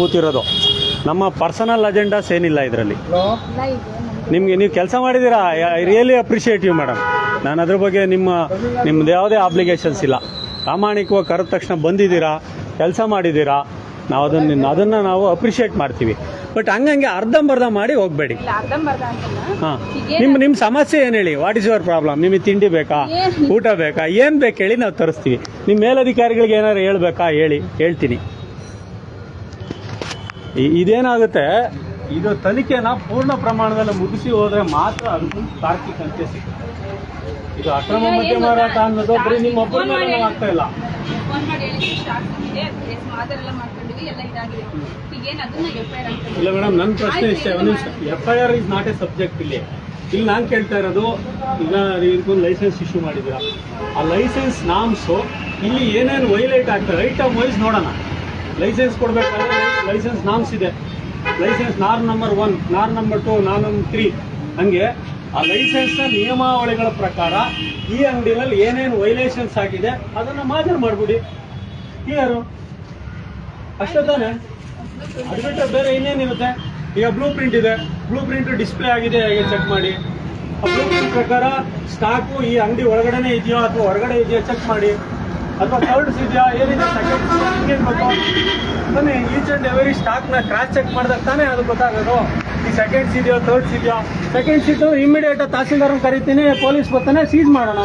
ಕೂತಿರೋದು. ನಮ್ಮ personal agendas ಏನಿಲ್ಲ ಇದರಲ್ಲಿ. ನಿಮಗೆ ನೀವು ಕೆಲಸ ಮಾಡಿದ್ದೀರಾ? ರಿಯಲಿ ಅಪ್ರಿಷಿಯೇಟ್ ಯು ಮೇಡಮ್ ನಾನು ಅದ್ರ ಬಗ್ಗೆ ನಿಮ್ಮ ನಿಮ್ಮದು ಯಾವುದೇ ಆಬ್ಲಿಗೇಷನ್ಸ್ ಇಲ್ಲ. ಪ್ರಾಮಾಣಿಕವಾಗಿ ಕರೆದ ತಕ್ಷಣ ಬಂದಿದ್ದೀರಾ? ಕೆಲಸ ಮಾಡಿದ್ದೀರಾ? ನಾವು ಅದನ್ನು ಅದನ್ನು ನಾವು ಅಪ್ರಿಷಿಯೇಟ್ ಮಾಡ್ತೀವಿ. ಬಟ್ ಹಂಗಂಗೆ ಅರ್ಧಂಬರ್ಧ ಮಾಡಿ ಹೋಗಬೇಡಿ. ಇಲ್ಲ ಅರ್ಧಂಬರ್ಧ ಅಂತಲ್ಲ. ಹಾಂ. ನಿಮ್ಮ ನಿಮ್ಮ ಸಮಸ್ಯೆ ಏನು ಹೇಳಿ? ವಾಟ್ ಇಸ್ ಯುವರ್ ಪ್ರಾಬ್ಲಮ್ ನಿಮಗೆ ತಿಂಡಿ ಬೇಕಾ? ಊಟ ಬೇಕಾ? ಏನು ಬೇಕು ಹೇಳಿ ನಾವು ತರಿಸ್ತೀವಿ. ನಿಮ್ಮ ಮೇಲಧಿಕಾರಿಗಳಿಗೆ ಏನಾದ್ರು ಹೇಳ್ಬೇಕಾ? ಹೇಳಿ ಹೇಳ್ತೀನಿ. ಇದೇನಾಗುತ್ತೆ? ಇದು ತನಿಖೆನ ಪೂರ್ಣ ಪ್ರಮಾಣದಲ್ಲಿ ಮುಗಿಸಿ ಹೋದ್ರೆ ಮಾತ್ರ ಅದಕ್ಕೆ ತಾರ್ಕಿಕ ಅಂತ್ಯ ಸಿಗುತ್ತೆ. ಇದು ಅಕ್ರಮ ಮದ್ಯ ಮಾರಾಟ ಅನ್ನೋದು ಬರೀ ನಿಮ್ಮ ಒಬ್ಬರ ಫೋನ್ ಮೇಲೆ ಮಾಡಿ ಆಗ್ತಾ ಇಲ್ಲ. ಫೋನ್ ಮಾಡಿ ಹೇಳಿ. ಸ್ಟಾರ್ಟ್ ಆಗಿದೆ ಕೇಸ್ ಮಾದರೆಲ್ಲ ಮಾಡ್ಕೊಂಡಿವಿ ಎಲ್ಲ ಇದಾಗಿದೆ. ಈಗೇನು ಅದನ್ನ ಎಫ್ ಐ ಆರ್ ಇಲ್ಲ ಮೇಡಮ್ ನನ್ನ ಪ್ರಶ್ನೆ ಇಷ್ಟೇ. ಒಂದು ನಿಮಿಷ. F I R is not a subject ಇಲ್ಲಿ. ಇಲ್ಲಿ ನಾನು ಕೇಳ್ತಾ ಇರೋದು ಈಗ ಇದಕ್ಕೊಂದು ಲೈಸೆನ್ಸ್ ಇಶ್ಯೂ ಮಾಡಿದ್ದೀರಾ? ಆ ಲೈಸೆನ್ಸ್ ನಾಮ್ಸು ಇಲ್ಲಿ ಏನೇನು ವೈಲೇಟ್ ಆಗ್ತದೆ ಐಟಮ್ ವೈಸ್ ನೋಡೋಣ. ಲೈಸೆನ್ಸ್ ಕೊಡಬೇಕಾದ್ರೆ ಲೈಸೆನ್ಸ್ ನಾಮ್ಸ್ ಇದೆ. License norm number one norm number two norm number three ಹಂಗೆ ಆ ಲೈಸೆನ್ಸ್ನ ನಿಯಮಾವಳಿಗಳ ಪ್ರಕಾರ ಈ ಅಂಗಡಿನಲ್ಲಿ ಏನೇನು ವೈಲೇಷನ್ಸ್ ಆಗಿದೆ ಅದನ್ನು ಮಾಜರ್ ಮಾಡ್ಬಿಡಿ. ಯಾರು ಅಷ್ಟೇ ತಾನೆ? ಅದು ಬಿಟ್ಟರೆ ಬೇರೆ ಇನ್ನೇನಿರುತ್ತೆ? ಈಗ ಬ್ಲೂ ಪ್ರಿಂಟ್ ಇದೆ. ಬ್ಲೂ ಪ್ರಿಂಟ್ ಡಿಸ್ಪ್ಲೇ ಆಗಿದೆ. ಹೇಗೆ ಚೆಕ್ ಮಾಡಿ? ಬ್ಲೂ ಪ್ರಿಂಟ್ ಪ್ರಕಾರ ಸ್ಟಾಕು ಈ ಅಂಗಡಿ ಒಳಗಡೆನೆ ಇದೆಯೋ ಅಥವಾ ಹೊರಗಡೆ ಇದೆಯೋ ಚೆಕ್ ಮಾಡಿ. ಅಥವಾ ಥರ್ಡ್ಸ್ ಇದೆಯಾ ಏನಿದೆ ಸೆಕೆಂಡ್ ಹಿಂಗೇನು ಗೊತ್ತು? ಬನ್ನಿ ಈಚ್ ಅಂಡ್ ಎವರಿ ಸ್ಟಾಕ್ನ ಕ್ರಾಸ್ ಚೆಕ್ ಮಾಡಿದಾಗ ತಾನೇ ಅದು ಗೊತ್ತಾಗೋದು. ಈ ಸೆಕೆಂಡ್ಸ್ ಇದೆಯೋ ಥರ್ಡ್ಸ್ ಇದೆಯೋ ಸೆಕೆಂಡ್ಸ್ ಇದ್ದು ಇಮಿಡಿಯೇಟ್ ತಹಸೀಲ್ದಾರ್ನ ಕರಿತೀನಿ ಪೊಲೀಸ್ ಬರ್ತಾನೆ ಸೀಸ್ ಮಾಡೋಣ.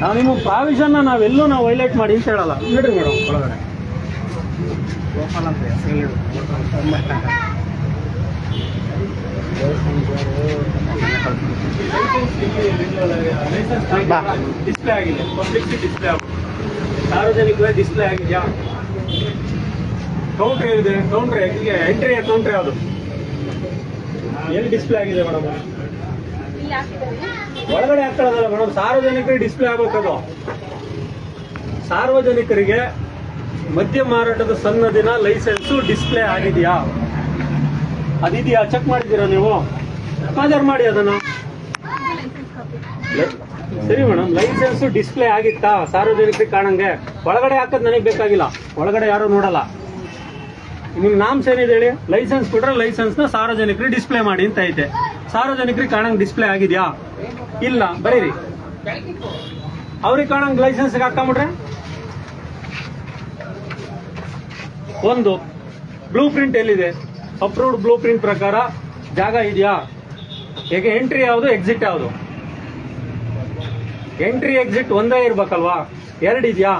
ನಾವು ನಿಮ್ಮ ಪ್ರಾವಿಷನ್ನ ನಾವೆಲ್ಲೂ ನಾವು ವೈಲೇಟ್ ಮಾಡಿ ಅಂತ ಹೇಳಲ್ಲ. ನೋಡ್ರಿ ಮೇಡಮ್ ಒಳಗಡೆ. ಡಿಸ್ಪ್ಲೇ ಆಗಿದೆ. ಪಬ್ಲಿಕ್ ಡಿಸ್ಪ್ಲೇ ಆಗುತ್ತೆ. ಸಾರ್ವಜನಿಕ ಡಿಸ್ಪ್ಲೇ ಆಗಿದೆಯಾ? ಕೌಂಟ್ರ್ ಇದೆ ಕೌಂಟ್ರ್ ಎಂಟ್ರಿ ಕೌಂಟ್ರ್ ಯಾವುದು? ಎಲ್ಲಿ ಡಿಸ್ಪ್ಲೇ ಆಗಿದೆ ಮೇಡಮ್ ಒಳಗಡೆ ಆಗ್ತಾ ಮೇಡಮ್ ಸಾರ್ವಜನಿಕರಿಗೆ ಡಿಸ್ಪ್ಲೇ ಆಗಬೇಕದು ಸಾರ್ವಜನಿಕರಿಗೆ ಮದ್ಯ ಮಾರಾಟದ ಸನ್ನದಿನ ಲೈಸೆನ್ಸು ಡಿಸ್ಪ್ಲೇ ಆಗಿದೆಯಾ? ಅದಿದೆಯಾ? ಚೆಕ್ ಮಾಡಿದ್ದೀರಾ ನೀವು? ಮಾಡಿ ಅದನ್ನು. ಸರಿ ಮೇಡಮ್ ಲೈಸೆನ್ಸ್ ಡಿಸ್ಪ್ಲೇ ಆಗಿತ್ತಾ? ಸಾರ್ವಜನಿಕರಿಗೆ ಕಾಣಂಗೆ. ಒಳಗಡೆ ಹಾಕೋದು ನನಗೆ ಬೇಕಾಗಿಲ್ಲ. ಒಳಗಡೆ ಯಾರು ನೋಡಲ್ಲ. ನಿಮ್ ನಾಮ್ಸ್ ಏನಿದೆ ಹೇಳಿ? ಲೈಸೆನ್ಸ್ ಕೊಟ್ರೆ ಲೈಸೆನ್ಸ್ನ ಸಾರ್ವಜನಿಕರಿಗೆ ಡಿಸ್ಪ್ಲೇ ಮಾಡಿ ಅಂತ ಐತೆ. ಸಾರ್ವಜನಿಕರಿಗೆ ಕಾಣಂಗ್ ಡಿಸ್ಪ್ಲೇ ಆಗಿದ್ಯಾ? ಇಲ್ಲ, ಬರೀರಿ. ಅವ್ರಿಗೆ ಕಾಣಂಗ್ ಲೈಸೆನ್ಸ್ ಹಾಕೊಂಬಿಟ್ರೆ ಒಂದು ಬ್ಲೂ ಪ್ರಿಂಟ್ ಎಲ್ಲಿದೆ? ಅಪ್ರೂವ್ಡ್ ಬ್ಲೂ ಪ್ರಿಂಟ್ ಪ್ರಕಾರ ಜಾಗ ಇದೆಯಾ? ಹೇಗೆ ಎಂಟ್ರಿ ಯಾವುದು ಎಕ್ಸಿಟ್ ಯಾವುದು? ಎಂಟ್ರಿ ಎಕ್ಸಿಟ್ ಒಂದೇ ಇರ್ಬೇಕಲ್ವಾ? ಎರಡು ಇದೆಯಾ?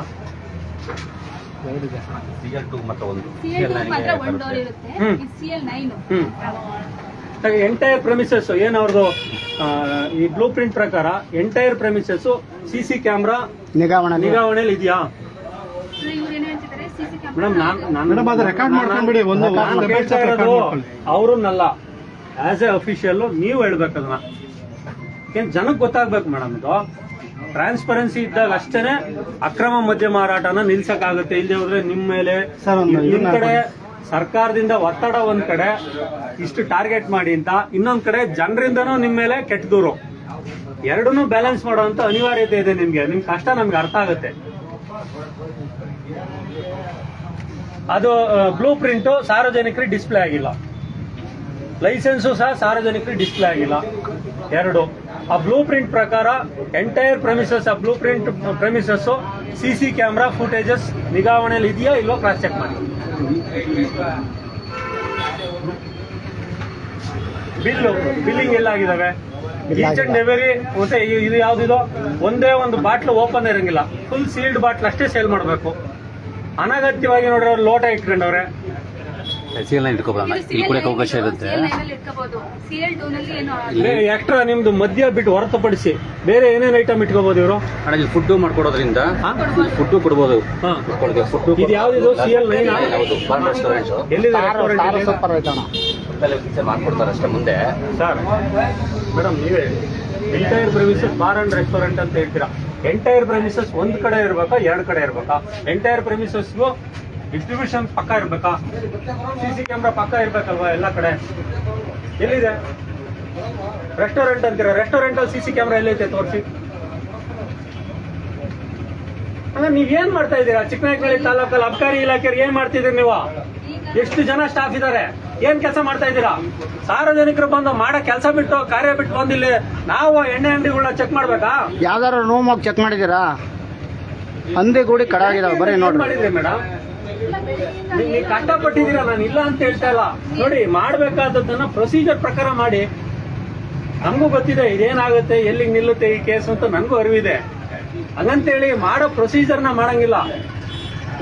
ಎಂಟೈರ್ ಪ್ರಮಿಸಸ್ ಏನ್ ಅವ್ರದ್ದು ಈ ಬ್ಲೂ ಪ್ರಿಂಟ್ ಪ್ರಕಾರ entire premises C C camera ನಿಗಾವಣೆ. ನಿಗಾವಣೆಯಲ್ಲಿ ಇದೆಯಾ? ಮೇಡಮ್ ಮಾಡ್ಕೊಂಡ್ಬಿಡಿ, ಒಂದು ಇರೋದು ಅವ್ರನ್ನಲ್ಲ. ಆಸ್ ಎ ಅಫಿಷಿಯಲ್ ನೀವು ಹೇಳ್ಬೇಕು ಅದನ್ನ ಏನ್ ಜನಕ್ಕೆ ಗೊತ್ತಾಗ್ಬೇಕು ಮೇಡಮ್ ಇದು? ಟ್ರಾನ್ಸ್ಪರೆನ್ಸಿ ಇದ್ದಾಗ ಅಷ್ಟೇನೆ ಅಕ್ರಮ ಮದ್ಯ ಮಾರಾಟನ ನಿಲ್ಸಕ್ಕಾಗುತ್ತೆ. ಇಲ್ಲದೆ ಹೋದ್ರೆ ನಿಮ್ಮ ಮೇಲೆ ನಿಮ್ ಕಡೆ ಸರ್ಕಾರದಿಂದ ಒತ್ತಡ ಒಂದ್ ಕಡೆ ಇಷ್ಟು ಟಾರ್ಗೆಟ್ ಮಾಡಿ ಅಂತ ಇನ್ನೊಂದ್ ಕಡೆ ಜನರಿಂದನೂ ನಿಮ್ ಮೇಲೆ ಕೆಟ್ಟ ದೂರು. ಎರಡನ್ನೂ ಬ್ಯಾಲೆನ್ಸ್ ಮಾಡುವಂತ ಅನಿವಾರ್ಯತೆ ಇದೆ ನಿಮ್ಗೆ. ನಿಮ್ ಕಷ್ಟ ನಮ್ಗೆ ಅರ್ಥ ಆಗುತ್ತೆ. ಅದು ಬ್ಲೂ ಪ್ರಿಂಟ್ ಸಾರ್ವಜನಿಕರಿಗೆ ಡಿಸ್ಪ್ಲೇ ಆಗಿಲ್ಲ. ಲೈಸೆನ್ಸು ಸಹ ಸಾರ್ವಜನಿಕರಿಗೆ ಡಿಸ್ಪ್ಲೇ ಆಗಿಲ್ಲ. ಎರಡು. ಆ ಬ್ಲೂ ಪ್ರಿಂಟ್ ಪ್ರಕಾರ ಎಂಟೈರ್ ಪ್ರೆಮಿಸಸ್ ಆ blueprint premises C C camera footages ನಿಗಾವಣೆಯಲ್ಲಿ ಇದೆಯಾ ಇಲ್ವೋ ಕ್ರಾಸ್ ಚೆಕ್ ಮಾಡಿ? ಬಿಲ್ಲು ಬಿಲ್ಲಿಂಗ್ ಎಲ್ಲ ಆಗಿದ್ದಾವೆ ಈಚ್ ಅಂಡ್ ಎವರಿ ಮತ್ತೆ ಇದು ಯಾವ್ದಿದೋ? ಒಂದೇ ಒಂದು ಬಾಟ್ಲು ಓಪನ್ ಇರಂಗಿಲ್ಲ. ಫುಲ್ ಸೀಲ್ಡ್ ಬಾಟ್ಲ್ ಅಷ್ಟೇ ಸೇಲ್ ಮಾಡಬೇಕು. ಅನಗತ್ಯವಾಗಿ ನೋಡ್ರಿ ಅವ್ರು ಲೋಟ ಇಟ್ಕೊಂಡವ್ರೆ. ಸಿಎಲ್ ನೈನ್ ಇಲ್ಲಿ ಕುಡಿಯೋಕೆ ಅವಕಾಶ ಇರುತ್ತೆ. ಎಕ್ಸ್ಟ್ರಾ ನಿಮ್ದು ಮದ್ಯ ಬಿಟ್ಟು ಹೊರತುಪಡಿಸಿ ಬೇರೆ ಏನೇನು ಐಟಮ್ ಇಟ್ಕೋಬಹುದು ಇವರು? ಅಣ್ಣ ಇಲ್ಲಿ ಫುಡ್ ಮಾಡ್ಕೊಡೋದ್ರಿಂದ ಹಾ? ಫುಡ್ ಕೊಡ್ಬೋದು. ಹಾ. ಇದು ಯಾವ್ದಿದು? ಸಿ ಎಲ್ ನೈನ್ ಹೌದು ಬಾರ್ ರೆಸ್ಟೋರೆಂಟ್ ಎಲ್ಲಿದೆ ಮಾಡ್ಕೊಡ್ತಾರೆ ಅಷ್ಟೇ ಮುಂದೆ. ಸರ್ ಮೇಡಮ್ ನೀವೇ entire premises bar and restaurant ಅಂತ ಹೇಳ್ತೀರಾ? ಎಂಟೈರ್ ಪ್ರೆಮಿಸಸ್ ಒಂದ್ ಕಡೆ ಇರ್ಬೇಕಾ ಎರಡ್ ಕಡೆ ಇರ್ಬೇಕಾ? ಎಂಟೈರ್ ಪ್ರೆಮಿಸಸ್ಗೂ ಡಿಸ್ಟ್ರಿಬ್ಯೂಷನ್ ಪಕ್ಕ ಇರ್ಬೇಕಾ? ಸಿ ಸಿ ಕ್ಯಾಮ್ರಾ ಪಕ್ಕ ಇರ್ಬೇಕಲ್ವಾ ಎಲ್ಲ ಕಡೆ? ಎಲ್ಲಿದೆ? ರೆಸ್ಟೋರೆಂಟ್ ಅಂತೀರ? ರೆಸ್ಟೋರೆಂಟ್ ಅಲ್ಲಿ ಸಿ ಸಿ ಕ್ಯಾಮ್ರಾ ಎಲ್ಲೈತೆ ತೋರಿಸಿ. ಅಂದ್ರೆ ನೀವ್ ಏನ್ ಮಾಡ್ತಾ ಇದ್ದೀರಾ? ಚಿಕ್ಕನಾಯಕನಹಳ್ಳಿ ತಾಲೂಕಲ್ಲಿ ಅಬಕಾರಿ ಇಲಾಖೆಯವ್ರು ಏನ್ ಮಾಡ್ತಿದ್ದೀರಿ ನೀವು? ಎಷ್ಟು ಜನ ಸ್ಟಾಫ್ ಇದ್ದಾರೆ ಏನ್ ಕೆಲಸ ಮಾಡ್ತಾ ಇದ್ದೀರಾ? ಸಾರ್ವಜನಿಕರು ಬಂದು ಮಾಡೋ ಕೆಲಸ ಬಿಟ್ಟು ಕಾರ್ಯ ಬಿಟ್ಟು ಬಂದಿಲ್ಲಿ ಇಲ್ಲಿ ನಾವು ಎಣ್ಣೆ ಅಂಗಡಿಗಳನ್ನ ಚೆಕ್ ಮಾಡ್ಬೇಕಾ? ಯಾವ್ದಾರು ನೋಮ್ ಹೋಗಿ ಚೆಕ್ ಮಾಡಿದೀರಾ ಅಂದಿ ಕೂಡಿ ಕಡ ಆಗಿದಾವೆ ಬರೀ ನೋಡ್ರಿ. ಮೇಡಮ್ ನೀವು ಕಷ್ಟಪಟ್ಟಿದ್ದೀರಾ ನಾನು ಇಲ್ಲ ಅಂತ ಹೇಳ್ತಾ ಇಲ್ಲ. ನೋಡಿ, ಮಾಡ್ಬೇಕಾದದ್ದನ್ನ ಪ್ರೊಸೀಜರ್ ಪ್ರಕಾರ ಮಾಡಿ. ನಮಗೂ ಗೊತ್ತಿದೆ, ಇದೇನಾಗುತ್ತೆ, ಎಲ್ಲಿಗೆ ನಿಲ್ಲುತ್ತೆ ಈ ಕೇಸ್ ಅಂತ ನನಗೂ ಅರಿವಿದೆ. ಹಂಗಂತೇಳಿ ಮಾಡೋ ಪ್ರೊಸೀಜರ್ನ ಮಾಡಂಗಿಲ್ಲ.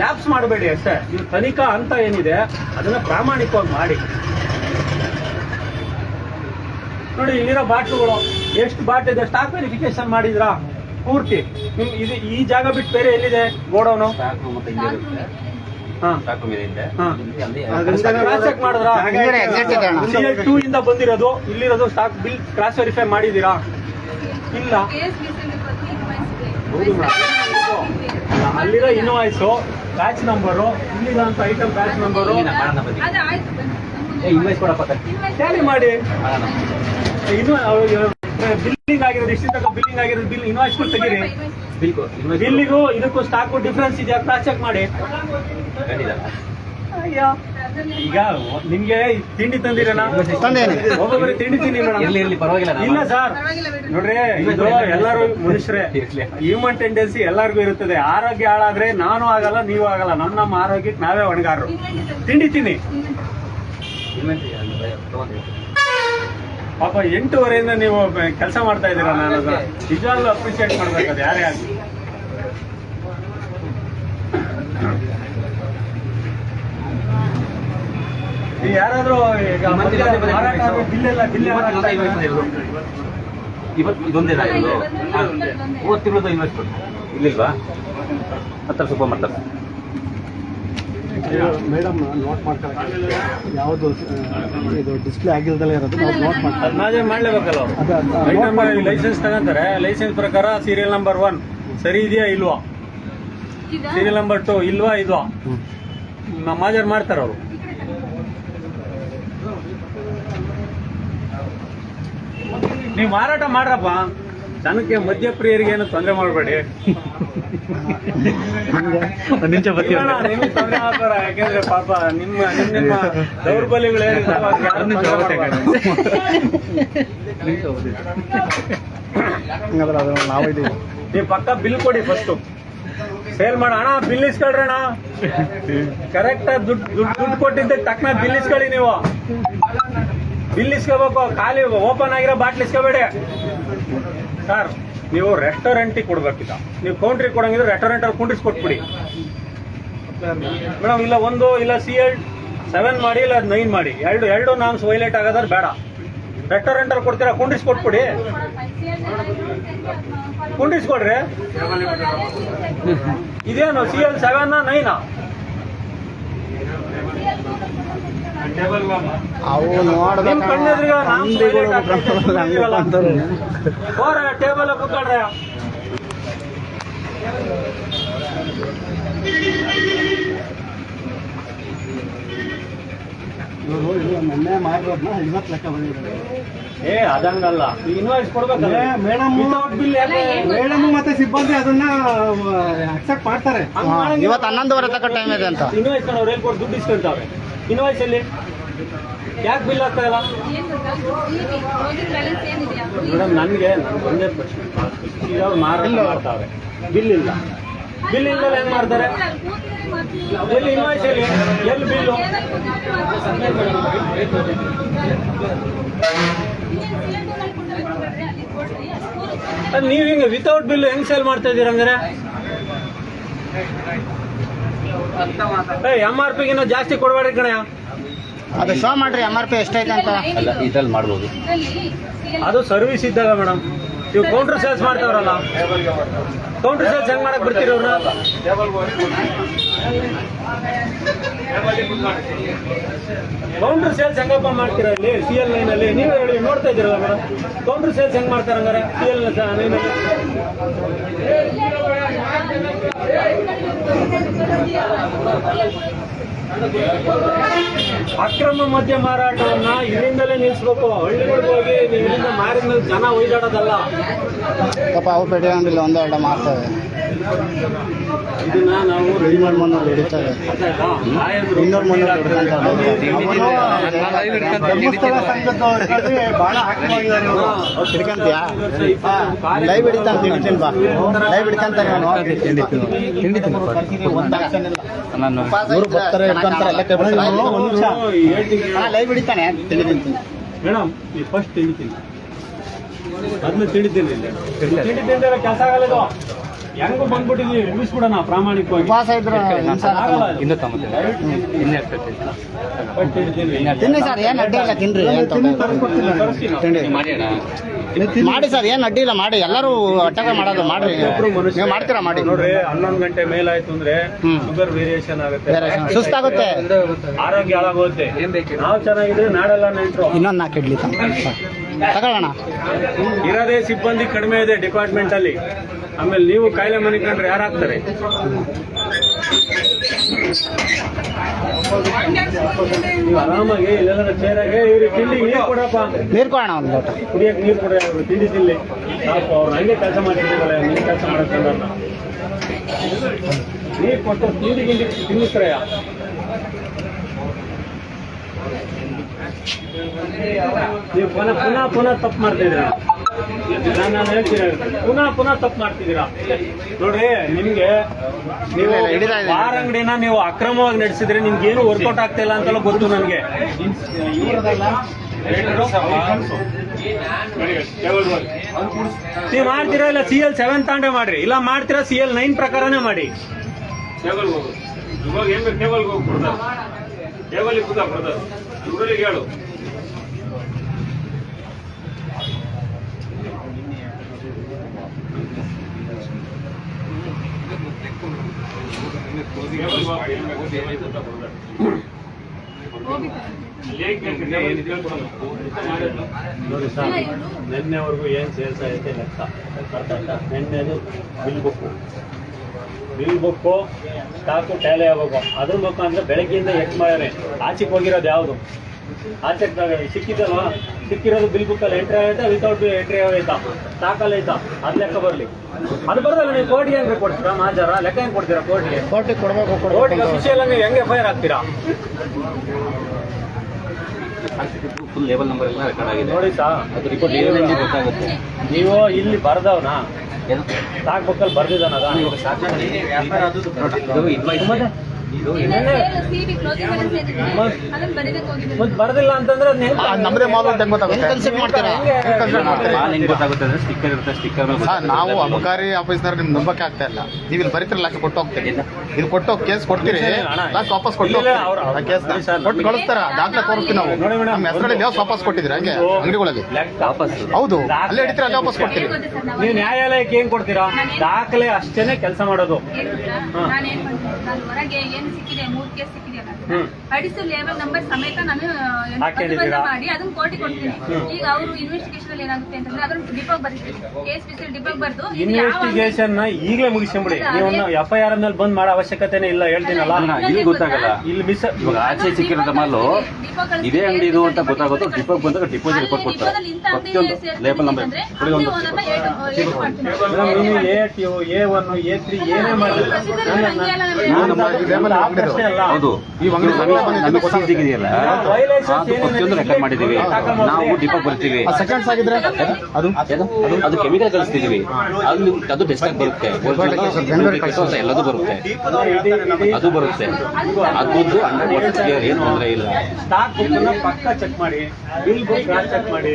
ಲ್ಯಾಪ್ಸ್ ಮಾಡಬೇಡಿ ಅಷ್ಟೇ. ಇದು ತನಿಖಾ ಅಂತ ಏನಿದೆ, ಅದನ್ನ ಪ್ರಾಮಾಣಿಕವಾಗಿ ಮಾಡಿ. ನೋಡಿ, ಇಲ್ಲಿರೋ ಬಾಟ್ಲುಗಳು, ಎಷ್ಟು ಬಾಟ್ ಇದೆ ಸ್ಟಾಕ್ ವೆರಿಫಿಕೇಶನ್ ಮಾಡಿದ್ರಾ? ಪೂರ್ತಿ. ಇದು ಈ ಜಾಗ ಬಿಟ್ಟು ಬೇರೆ ಎಲ್ಲಿದೆ? ಗೋಡೌನು ಟೂ ಇಂದ ಬಂದಿರೋದು ಇಲ್ಲಿರೋದು ಸ್ಟಾಕ್ ಬಿಲ್ ಕ್ರಾಸ್ ವೆರಿಫೈ ಮಾಡಿದೀರಾ ಇಲ್ಲ. ಅಲ್ಲಿರೋ ಇನ್ವಾಯ್ಸು ಬ್ಯಾಚ್ ನಂಬರು ಇಲ್ಲಿರೋಂಥ ಐಟಮ್ ಬ್ಯಾಚ್ ನಂಬರು. ಇನ್ವೆಸ್ಟ್ ಕೊಡಪ್ಪ ಟ್ಯಾಲಿ ಮಾಡಿ. ಇನ್ನು ಬಿಲ್ಲಿಂಗ್ ಆಗಿರೋದು ತನಕ ಬಿಲ್ಲಿಂಗ್ ಆಗಿರೋದು ಬಿಲ್ ಇನ್ವಾಯ್ಸ್ ತೆಗೀರಿ. ಬಿಲ್ಲಿಗೂ ಇದಕ್ಕೂ ಸ್ಟಾಕು ಡಿಫ್ರೆನ್ಸ್ ಇದೆಯಾ? ಕ್ರಾಸ್ ಚೆಕ್ ಮಾಡಿ. ಅಯ್ಯೋ. ಈಗ ನಿಮ್ಗೆ ತಿಂಡಿ ತಂದಿರಣ ತಂದೇನೆ. ಒಬ್ಬೊಬ್ಬರಿಗೆ ತಿಂಡಿ ತಿನ್ನಿ ಮೇಡಮ್. ಇರ್ಲಿ ಇರ್ಲಿ ಪರವಾಗಿಲ್ಲ ಇಲ್ಲ ಸರ್. ನೋಡ್ರಿ ಇದು ಎಲ್ಲರೂ ಮನುಷ್ಯರೇ. ಹ್ಯೂಮನ್ ಟೆಂಡೆನ್ಸಿ ಎಲ್ಲರಿಗೂ ಇರುತ್ತದೆ. ಆರೋಗ್ಯ ಹಾಳಾದ್ರೆ ನಾನು ಆಗಲ್ಲ ನೀವು ಆಗಲ್ಲ. ನಮ್ಮ ನಮ್ಮ ಆರೋಗ್ಯಕ್ಕೆ ನಾವೇ ಹೊಣೆಗಾರರು. ತಿಂಡಿ ತಿನ್ನಿ. ಪಾಪ ಎಂಟೂವರೆಯಿಂದ ನೀವು ಕೆಲಸ ಮಾಡ್ತಾ ಇದ್ದೀರಾ ನಾನು ನಿಜವಾಗ್ಲೂ ಅಪ್ರಿಶಿಯೇಟ್ ಮಾಡ್ಬೇಕು ಅದು ಯಾರೇ ಆಗಲಿ. ಯಾರಾದ್ರೂ ಈಗ ಇವತ್ತು ಇದೊಂದೇ ಮೂವತ್ತು ತಿಂಗಳದ್ದು ಇನ್ವೆಸ್ಟ್ ಇಲ್ಲಿಲ್ವಾ? ಹತ್ತಿರ ಸ್ವಲ್ಪ ಮಾಡ್ತಾರೆ ಮೇಡಮ್ ನೋಟ್ ಮಾಡ್ಕೊಳ್ಳಿ ಯಾವುದು ಇದು ಡಿಸ್ಪ್ಲೇ ಆಗಿಲ್ದಲೇ ಇರೋದು ನಾವು ನೋಟ್ ಮಾಡ್ತಾರೆ ಮಾಡ್ಲೇಬೇಕಲ್ಲ. ಲೈಸೆನ್ಸ್ ತಗೊಂತಾರೆ. ಲೈಸೆನ್ಸ್ ಪ್ರಕಾರ ಸೀರಿಯಲ್ ನಂಬರ್ ಒನ್ ಸರಿ ಇದೆಯಾ ಇಲ್ವಾ? ಸೀರಿಯಲ್ ನಂಬರ್ ಟು ಇಲ್ವಾ ಇಲ್ವಾ ನಮ್ಮ ಮಾಜರ್ ಮಾಡ್ತಾರ ಅವರು. ನೀವು ಮಾರಾಟ ಮಾಡ್ರಪ್ಪ. ಜನಕ್ಕೆ ಮದ್ಯಪ್ರಿಯರಿಗೆ ಏನು ತೊಂದರೆ ಮಾಡಬೇಡಿ. ನಿಮಿಷ ಆಗ್ಬೇಡ ಯಾಕೆಂದ್ರೆ ಪಾಪ ನಿಮ್ಮ ನಿಮ್ಮ ನಿಮ್ಮ ದೌರ್ಬಲ್ಯಗಳು ಏನಿದಾವೆ ತೊಂದ್ರೆ. ಹಂಗಾದ್ರೆ ನಾವು ಇದೀವಿ. ನೀವು ಪಕ್ಕ ಬಿಲ್ ಕೊಡಿ ಫಸ್ಟ್ ಸೇಲ್ ಮಾಡ. ಅಣ್ಣ ಬಿಲ್ ಇಸ್ಕೊಳ್ರಣ ಅಣ್ಣ ಕರೆಕ್ಟ್ ದುಡ್ಡು ದುಡ್ಡು ದುಡ್ಡು ಕೊಟ್ಟಿದ್ದಕ್ಕೆ ತಕ್ಷಣ ಬಿಲ್ ಇಸ್ಕೊಳ್ಳಿ ನೀವು. ಬಿಲ್ ಇಸ್ಕೋಬೇಕು ಖಾಲಿ ಓಪನ್ ಆಗಿರೋ ಬಾಟ್ಲ್ ಇಸ್ಕೋಬೇಡಿ. ಸರ್ ನೀವು ರೆಸ್ಟೋರೆಂಟಿಗೆ ಕೊಡ್ಬೇಕಿದ್ದ ನೀವು ಕೌಂಟ್ರಿಗೆ ಕೊಡಂಗಿದ್ರೆ ರೆಸ್ಟೋರೆಂಟ್ ಅವ್ರು ಕುಂಡ್ರಿಸಿ ಕೊಟ್ಬಿಡಿ ಮೇಡಮ್ ಇಲ್ಲ ಒಂದು, ಇಲ್ಲ ಸಿ ಎಲ್ ಸೆವೆನ್ ಮಾಡಿ, ಇಲ್ಲ ನೈನ್ ಮಾಡಿ. ಎರಡು ಎರಡು ನಾನ್ಸ್ ವೈಲೇಟ್ ಆಗೋದ್ರೆ ಬೇಡ. ರೆಸ್ಟೋರೆಂಟ್ ಅವ್ರು ಕೊಡ್ತೀರಾ ಕುಂಡ್ರಿಸಿ ಕೊಟ್ಬಿಡಿ ಕುಂಡ್ರಿಸ್ಕೊಡ್ರಿ. ಇದೇನು ಸಿ ಎಲ್ ಸೆವೆನ್ ನೈನಾ ಅವು ನೋಡ್ಬೇಕು ಟೇಬಲ್ ಇದು ಮೊನ್ನೆ ಮಾಡಿರೋದ್ನ ಇವತ್ತು ಲೆಕ್ಕ ಬಂದಿದ್ದಾರೆ. ಏ ಅದಂಗಲ್ಲ. ಇನ್ವಾಯ್ಸ್ ಕೊಡ್ಬೇಕಲ್ಲ. ಮೇಡಮ್ ಬಿಲ್ ಯಾಕೆ? ಮೇಡಮ್ ಮತ್ತೆ ಸಿಬ್ಬಂದಿ ಅದನ್ನ ಅಕ್ಸೆಪ್ಟ್ ಮಾಡ್ತಾರೆ. ಇವತ್ತು ಹನ್ನೊಂದುವರೆ ತಕ್ಕ ಟೈಮ್ ಇದೆ ಅಂತ. ಇನ್ವಾಯ್ಸ್ ಅವ್ರು ಎಲ್ಲಿ ಕೊಟ್ಟು ದುಡ್ಡು ಇಸ್ಕೊಂತಾವ್ರೆ. ಇನ್ವಾಯ್ಸ್ ಎಲ್ಲಿ? ಯಾಕೆ ಬಿಲ್ ಆಗ್ತಾ ಇಲ್ಲ? ಮೇಡಮ್ ನನಗೆ ನನ್ಗೆ ಒಂದೇ ಪ್ರಶ್ನೆ. ಈಗ ಅವ್ರು ಮಾರಾಟ ಮಾಡ್ತಾವ್ರೆ ಬಿಲ್ ಇಲ್ಲ. ಬಿಲ್ ಇಲ್ಲ ಏನ್ ಮಾಡ್ತಾರೆ. ಎಲ್ಲಿ ಇನ್ವಾಯ್ಸ್ ಎಲ್ಲಿ? ಎಲ್ಲಿ ಬಿಲ್ಲು ನೀವು ಹಿಂಗೆ ನೀವ್ ವಿತೌಟ್ ಬಿಲ್ ಹೆಂಗ್ ಸೇಲ್ ಮಾಡ್ತಾ ಇದ್ದೀರ ಹಂಗಾರೆ? ಎಂ ಆರ್ ಪಿಗಿನ್ನ ಜಾಸ್ತಿ ಕೊಡಬೇಡ್ರಿ ಕಣಯ್ಯ. ಅದು ಶೋ ಮಾಡ್ರಿ ಎಂ ಆರ್ ಪಿ ಎಷ್ಟೈತೆ ಅಂತ. ಅಲ್ಲ ಇದ್ರಲ್ಲಿ ಮಾಡ್ಬೋದು. ಅದು ಸರ್ವಿಸ್ ಇದ್ದಾಗ ಮೇಡಮ್ ನೀವು ಕೌಂಟರ್ ಸೇಲ್ಸ್ ಮಾಡ್ತಾವ್ರಲ್ಲ. ಕೌಂಟರ್ ಸೇಲ್ಸ್ ಹೆಂಗ್ ಮಾಡಕ್ ಬಿಡ್ತೀರಿ ಅವ್ರನ್ನ ಕೌಂಟರ್ ಸೇಲ್ಸ್ ಹೆಂಗಪ್ಪ ಮಾಡ್ತೀರಾ ಇಲ್ಲಿ? ಸಿ ಎಲ್ ಲೈನ್ ಅಲ್ಲಿ. ನೀವೇ ಹೇಳಿ ನೋಡ್ತಾ ಇದ್ದೀರಲ್ಲ ಮೇಡಮ್ ಕೌಂಟರ್ ಸೇಲ್ಸ್ ಹೆಂಗ್ ಮಾಡ್ತಾರೆ ಹಂಗಾರೆ ಸಿ ಎಲ್ ಲೈನ್ ಅಲ್ಲಿ. ಅಕ್ರಮ ಮದ್ಯ ಮಾರಾಟವನ್ನ ಇಲ್ಲಿಂದಲೇ ನಿಲ್ಲಿಸ್ಬೇಕು. ಹಳ್ಳಿಗಳಿಗೆ ಹೋಗಿ ನೀವು ಇಲ್ಲಿಂದ ಮಾರಿದ ಮೇಲೆ ಜನ ಒಯ್ದಾಡೋದಲ್ಲ. ಪಾಪ ಅವು ಪೆಟ್ಟಿಗೆಂಗಿಲ್ಲ ಒಂದೆರಡು ಮಾಡ್ತವೆ ಇದನ್ನ ನಾವು ರೆಡಿ ಮಾಡಿ ಮಣ್ಣಲ್ಲಿ ಹಿಡಿತಾರೆ ಇನ್ನೂರು ಮುನ್ನೂರು ಧರ್ಮಸ್ಥಳ ಸಂಘದವ್ರು ಹಿಡಿದ್ರೆ ಭಾಳ ಹಾಕಿದ್ದಾರೆ ಇವ್ರು. ತಿಳ್ಕಂತೀಯಾ? ಲೈವ್ ಹಿಡಿತಾನೆ ಹಿಡಿತೀನಿ ಬಾ ಲೈವ್ ಇಲ್ಲ. ನಾನು ಇವ್ರು ಬರ್ತಾರೆ ಹಿಡ್ಕೊಂತಾರೆ ಎಲ್ಲ ಕೈ ಬಿಡ್ತಾರೆ. ಒಂದು ನಿಮಿಷ. ಹಾ, ಲೈವ್ ಹಿಡಿತಾನೆ. ತಿಳಿತೀನಿ ಮೇಡಮ್ ಈ ಫಸ್ಟ್ ತಿಳಿತೀನಿ ಅದನ್ನ ತಿಳಿತೀನಿ ತಿಳಿತೀನಿ ಕೆಲಸ ಆಗಲ್ಲ ಹೆಂಗು ಬಂದ್ಬಿಟ್ಟಿದೀವಿ ಮುಗಿಸ್ಬಿಡೋಣ ಪ್ರಾಮಾಣಿಕವಾಗಿ. ಉಪವಾಸ ಇದ್ರೆ. ಇನ್ನೂ ತಿಳಿತೀನಿ ತಿನ್ನಿ ಸರ್ ಏನು ಅಡ್ಡಿ ಇಲ್ಲ ತಿನ್ರಿ. ಅಂತ ತರಿಸ್ತೀನಿ. ಮಾಡಿ ಅಣ್ಣ. ಮಾಡಿ ಸರ್ ಏನು ಅಡ್ಡಿ ಇಲ್ಲ ಮಾಡಿ. ಎಲ್ಲರೂ ಅಟ್ಟಾಗ ಮಾಡೋದು ಮಾಡ್ರಿ. ನೀವು ಮಾಡ್ತೀರಾ ಮಾಡಿ. ನೋಡ್ರಿ ಹನ್ನೊಂದು ಗಂಟೆ ಮೇಲಾಯ್ತು ಅಂದ್ರೆ ಹ್ಮ್. ಶುಗರ್ ವೇರಿಯೇಷನ್ ಆಗುತ್ತೆ. ಬೇರೆ ಸುಸ್ತಾಗುತ್ತೆ. ಆರೋಗ್ಯ ಹಾಳಾಗುತ್ತೆ. ನಾವು ಚೆನ್ನಾಗಿದ್ರೆ ನಾಡೆಲ್ಲ ನೆಂಟ್ರು. ಇನ್ನೊಂದು ನಾಲ್ಕು ಇಡ್ಲಿ ತಗೊಳ್ಳೋಣ. ಇರೋದೇ ಸಿಬ್ಬಂದಿ ಕಡಿಮೆ ಇದೆ ಡಿಪಾರ್ಟ್ಮೆಂಟ್ ಅಲ್ಲಿ. ಆಮೇಲೆ ನೀವು ಕಾಯಿಲೆ ಮನಿಕೊಂಡ್ರೆ ಯಾರಾಗ್ತಾರೆ ಯಾರು ಹಾಕ್ತಾರೆ? ನೀವು ಆರಾಮಾಗಿ ಇಲ್ಲೆಲ್ಲ ಚೇರಾಗೆ ಇವ್ರಿಗೆ ತಿಂಡಿ ನೀರು ಕೊಡಪ್ಪ. ನೀರು ಕೊಡೋಣ ಒಂದು ಲೋಟ. ಕುಡಿಯಕ್ಕೆ ನೀರು ಕೊಡ ತಿಂಡಿ ತಿನ್ಲಿ. ಸಾಕು ಅವ್ರು ಹಂಗೆ ಕೆಲಸ ಮಾಡ್ತಿದ್ದೀವಲ್ಲ ನೀರು ಕೆಲಸ ಮಾಡಕ್ಕೆ ಬಂದವ್ರನ್ನ ನೀರು ಕೊಟ್ಟು ತಿಂಡಿ ಗಿಂಡಿ ತಿನ್ನಿಸ್ರಯ್ಯ ನೀವು ಪುನಃ ಪುನಃ ಪುನಃ ತಪ್ಪು ಮಾಡ್ತಿದ್ದೀರಾ? ನಾನು ನಾನು ಹೇಳ್ತೀನಿ ಪುನಃ ಪುನಃ ತಪ್ಪು ಮಾಡ್ತಿದ್ದೀರಾ? ನೋಡ್ರಿ ನಿಮ್ಗೆ ನೀವು ಆರ್ ಬಾರ್ ಅಂಗಡಿನ ನೀವು ಅಕ್ರಮವಾಗಿ ನಡೆಸಿದ್ರೆ ನಿಮ್ಗೆ ಏನು ವರ್ಕೌಟ್ ಆಗ್ತಾ ಇಲ್ಲ ಅಂತೆಲ್ಲ ಗೊತ್ತು ನನಗೆ. ನೀವು ಮಾಡ್ತೀರಾ ಇಲ್ಲ ಸಿ ಎಲ್ ಸೆವೆನ್ ತಾಂಡೆ ಮಾಡ್ರಿ? ಇಲ್ಲ ಮಾಡ್ತೀರಾ ಸಿ ಎಲ್ ನೈನ್ ಪ್ರಕಾರನೇ ಮಾಡಿ. ಟೇಬಲ್ ಹೋಗು. ಇವಾಗ ಏನ್ ಹೋಗಿ ಕೊಡ್ತಾರೆ ಟೇಬಲ್ ಕೂತ ಕೊಡ್ತಾರೆ ಹುಡುಗರಿಗೆ ಹೇಳು ನೋಡಿ ಸರ್ ನಿನ್ನೆವರೆಗೂ ಏನು ಸೇಲ್ಸ್ ಐತೆ ಲೆಕ್ಕ ಅರ್ಥ ಆಯ್ತಾ ನಿನ್ನೆದು bill book bill book stock tally ಆಗಬೇಕು. ಅದ್ರ ಮುಖಾಂತರ ಬೆಳಗ್ಗೆಯಿಂದ ಎಷ್ಟು ಮಾಡ್ಯಾರೆ? ಆಚೆಗೆ ಹೋಗಿರೋದು ಯಾವುದು? ಆಚೆ ಸಿಕ್ಕಿದಲ್ವಾ ಸಿಕ್ಕಿರೋದು ಬಿಲ್ ಬುಕ್ಕಲ್ಲಿ ಎಂಟ್ರಿ ಆಗೈತಾ ವಿತೌಟ್ ಎಂಟ್ರಿ ಆಗೈತಾ? ಸ್ಟಾಕಲ್ಲಿ ಐತಾ? ಅದು ಲೆಕ್ಕ ಬರಲಿ. ಅದು ಬರೋದಲ್ಲ ನೀವು ಕೋರ್ಟ್ಗೆ ಹೆಂಗೆ ಕೊಡ್ತೀರಾ? ಮಾಜಾರ? ಲೆಕ್ಕ ಹೆಂಗೆ ಕೊಡ್ತೀರಾ ಕೋರ್ಟ್ಗೆ ಕೋರ್ಟಿಗೆ ಕೊಡಬೇಕು ಕೋರ್ಟ್ಗೆ ಅಫಿಷಿಯಲ್ ಆಗಿ ಹೆಂಗೆ ಎಫ್ ಐ ಆರ್ ಹಾಕ್ತೀರಾ? ಫುಲ್ ಲೇಬಲ್ ನಂಬರ್ ಎಲ್ಲ ರೆಕಾರ್ಡ್ ಆಗಿದೆ. ನೋಡಿ ಸಾ ಅದು ರಿಪೋರ್ಟ್ ಏನೇನು ಗೊತ್ತಾಗುತ್ತೆ? ನೀವು ಇಲ್ಲಿ ಬರ್ದವ್ನಾ? ಏನು? ಬರ್ದಿದ್ದಾನ ಇವಾಗ ಸಾಕು. ಇದು ಇನ್ವಾಯ್ಸ್ ಮತ್ತೆ ಬರ್ದಿಲ್ಲ ಅಂತಂದ್ರೆ ಗೊತ್ತಾಗುತ್ತೆ? ಕನ್ಸೆಪ್ಟ್ ಮಾಡ್ತಾರೆ? ಕನ್ಸಲ್ಟ್ ಮಾಡ್ತೀರಿ? ಮಾಲ್ ಹೆಂಗ್ ಗೊತ್ತಾಗುತ್ತೆ ಅಂದ್ರೆ ಸ್ಟಿಕ್ಕರ್ ಇರುತ್ತೆ ಸ್ಟಿಕ್ಕರ್ ಮೇಲೆ ಸರ್ ನಾವು ಅಬಕಾರಿ ಆಫೀಸ್ನವ್ರು ನಿಮ್ಗೆ ನಂಬಕ್ಕೆ ಆಗ್ತಾ ಇಲ್ಲ. ನೀವು ಇಲ್ಲಿ ಬರೀತಿರಲ್ಲ ಲಾಕ್ ಕೊಟ್ಟು ಹೋಗ್ತೀರಿ? ಇಲ್ಲಿ. ಕೊಟ್ಟು ಕೇಸ್ ಕೊಡ್ತೀರಿ. ಲಾಕ್ ವಾಪಸ್ ಕೊಟ್ಟು ಆ ಕೇಸ್ನ ಕೊಟ್ಟು ಕಳಿಸ್ತಾರ. ದಾಖಲೆ ಕೊಡ್ತೀವಿ ನಾವು. ನಮ್ಮ ಹೆಸರಲ್ಲಿ ಯಾವ ವಾಪಸ್ ಕೊಟ್ಟಿದ್ರಿ ಹಂಗೆ ಅಂಗಡಿಗಳಲ್ಲಿ. ಹೌದು ಅಲ್ಲೇ ಹಿಡಿತೀರಿ ಅಲ್ಲೇ ವಾಪಸ್ ಕೊಡ್ತೀರಿ? ನಾವು ನ್ಯಾಯಾಲಯಕ್ಕೆ ಏನ್ ಕೊಡ್ತೀರಾ? ದಾಖಲೆ ಅಷ್ಟೇನೆ ಕೆಲಸ ಮಾಡೋದು? ನಾನ್ ಮಾಡ್ತೀನಿ ನಾನು ಹೊರಗೆ ಏನ್ ಸಿಕ್ಕಿದೆ ಮೂರ್ ಕೇಸ್ ಸಿಕ್ಕಿದೆ ಹ್ಮ್. ಅಡಿಸು ಲೇಬಲ್ ನಂಬರ್ ಸಮೇತ ನಾನು ಏನು ಮಾಡಿ ಅದನ್ನ ಕೋರ್ಟಿಗೆ ಕೊಡ್ತೀನಿ. ಈಗ ಅವರು ಇನ್ವೆಸ್ಟಿಗೇಷನ್ ಅಲ್ಲಿ ಏನಾಗುತ್ತೆ ಅಂತಂದ್ರೆ ಅದನ್ನ ಡಿಪಾಗ್ ಬರ್ತೀನಿ ಕೇಸ್ ಸ್ಪೆಷಲ್ ಡಿಪಾಗ್ ಬರ್ದು ಇನ್ವೆಸ್ಟಿಗೇಷನ್ನ ಈಗಲೇ ಮುಗಿಸ್ಕೊಂಬಿಡಿ. ನೀವು ಎಫ್ ಐ ಆರ್ ಮೇಲೆ ಬಂದ್ ಮಾಡೋ ಅವಶ್ಯಕತೆನೇ ಇಲ್ಲ ಹೇಳ್ತೀನಲ್ಲ? ಇಲ್ಲಿ ಗೊತ್ತಾಗಲ್ಲ. ಇಲ್ಲಿ ಮಿಸ್ ಇವಾಗ ಆಚೆ ಸಿಕ್ಕಿರೋದ ಮಾಲು ಇದೇ ಅಂಗಡಿ ಇದು ಅಂತ ಗೊತ್ತಾಗೋದು ಡಿಪೋಗ್ ಬಂದಾಗ ಡಿಪೋಸಿಟ್ ರಿಪೋರ್ಟ್ ಕೊಡ್ತಾರೆ ಪ್ರತಿಯೊಂದು label number A T A one A three ಏನೇ ಮಾಡಿ ಹೌದು. ನಮಗೆ ಪ್ರತಿಯೊಂದು ರೆಕಾರ್ಡ್ ಮಾಡಿದ್ದೀವಿ. ನಾವು ಡಿಪೋಗ್ ಬರ್ತೀವಿ. ಸೆಕೆಂಡ್ಸ್ ಆಗಿದ್ರೆ? ಅದು? ಅದು ಕೆಮಿಕಲ್ ಕಳಿಸ್ತಿದೀವಿ ಅದು ಅದು ಡಿಸ್ಟಾಕ್ ಬರುತ್ತೆ. ಎಲ್ಲದೂ ಬರುತ್ತೆ. ಅದು ಬರುತ್ತೆ. ಅದ್ರದ್ದು ಹಂಡ್ರೆಡ್ ಪರ್ಸೆಂಟ್ ಏನು ತೊಂದರೆ ಇಲ್ಲ. ಸ್ಟಾಕ್ ಬುಕ್ ಪಕ್ಕ ಚೆಕ್ ಮಾಡಿ. ಬಿಲ್ ಚೆಕ್ ಮಾಡಿ?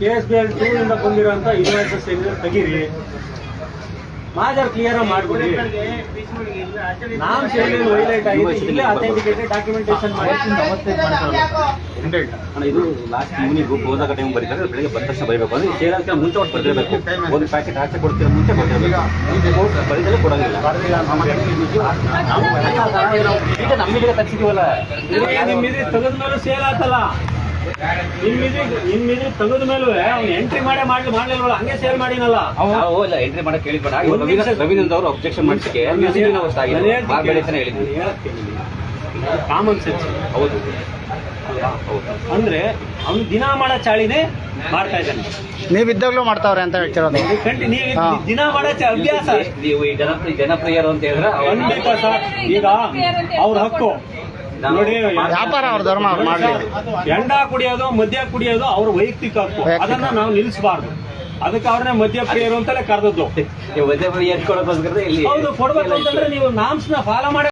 K S B L two ಇಂದ ಬಂದಿರೋಂಥ ಇನ್ವಾಯ್ಸಸ್ ತೆಗೀರಿ. ಮಾಜರ್ ಕ್ಲಿಯರ್ ಮಾಡ್ಬಿಡಿ. ನಾವು ಶೈಲಿಯಲ್ಲಿ ಹೈಲೈಟ್ ಆಗಿದೆ ಇಲ್ಲೇ ಅಥೆಂಟಿಕೇಟೆಡ್ ಡಾಕ್ಯುಮೆಂಟೇಶನ್ ಮಾಡಿ ಇದು ಲಾಸ್ಟ್ ಈವ್ನಿಂಗ್ ಹೋದಾಗ ಟೈಮ್ ಬರೀತಾರೆ ಬೆಳಿಗ್ಗೆ ಬಂದ ತಕ್ಷಣ ಬರಬೇಕು. ಅಂದ್ರೆ ಸೇರೋದಕ್ಕೆ ಮುಂಚೆ ಒಟ್ಟು ಬರ್ತಿರಬೇಕು ಒಂದು ಪ್ಯಾಕೆಟ್ ಆಚೆ ಕೊಡ್ತೀರ ಮುಂಚೆ ಬರ್ತಿರ್ಬೇಕು ಬರೀದಲ್ಲೇ ಕೊಡೋದಿಲ್ಲ ಈಗ ನಮ್ಮಿದ್ರೆ ತಗ್ಸಿದೀವಲ್ಲ ನಿಮ್ಮಿದ್ರೆ ತೆಗೆದ್ಮೇಲೆ ತೆಗೆದ ಮೇಲೂ ಸೇಲ್ ಆತಲ್ಲ. ನಿಮ್ ಇದ್ರಿ ನಿಮ್ ಇದ್ರಿ ತೆಗೆದ ಮೇಲೂ ಅವ್ನು ಎಂಟ್ರಿ ಮಾಡೇ ಮಾಡ್ಲಿ ಮಾಡ್ಲಿಲ್ವಲ್ಲ? ಹಂಗೆ ಸೇಲ್ ಮಾಡಿನಲ್ಲ. ನಾವು ಇಲ್ಲ ಎಂಟ್ರಿ ಮಾಡಕ್ ಕೇಳಿದ್ಬೇಡ ರವೀಂದ್ರ ಅವರು ಅಬ್ಜೆಕ್ಷನ್ ಮಾಡಿಸಿಕೆ. ನಾವು ಹೇಳಿದ್ವಿ. ಕಾಮನ್ ಸೆನ್ಸ್ ಹೌದು. ಅಂದ್ರೆ ಅವ್ನು ದಿನ ಮಾಡೋ ಚಾಳಿನೇ ಮಾಡ್ತಾ ಇದ್ದಾನೆ. ನೀವಿದ್ದಾಗಲೂ ಮಾಡ್ತಾವ್ರೆ ಅಂತ ಹೇಳ್ತಿರೋದು. ನೀವು. ದಿನ ಮಾಡೋ ಚ- ಅಭ್ಯಾಸ. ನೀವು ಈ ಜನಪ್ರಿಯ ಜನಪ್ರಿಯರು ಅಂತ ಹೇಳಿದ್ರೆ ಈಗ ಅವ್ರ ಹಕ್ಕು. ವ್ಯಾಪಾರ ಅವ್ರ ಧರ್ಮ ಅವ್ರು ಮಾಡ್ಲಿ. ಎಂಡ ಕುಡಿಯೋದು ಮದ್ಯ ಕುಡಿಯೋದು ಅವ್ರ ವೈಯಕ್ತಿಕ ಹಕ್ಕು. ಅದನ್ನ ನಾವು ನಿಲ್ಲಿಸಬಾರ್ದು. ಅದಕ್ಕೆ ಅವ್ರನ್ನೇ ಮದ್ಯ ಪ್ರಿಯರು ಅಂತಲೇ ಕರೆದದ್ದು. ಮದ್ಯ ಪ್ರಿಯ ಕೊಡೋಕ್ಕೋಸ್ಕರ ಇಲ್ಲಿ ಹೌದು ಕೊಡ್ಬೇಕು ಅಂತಂದ್ರೆ ನೀವು ನ ಫಾಲೋ ಮಾಡಿ.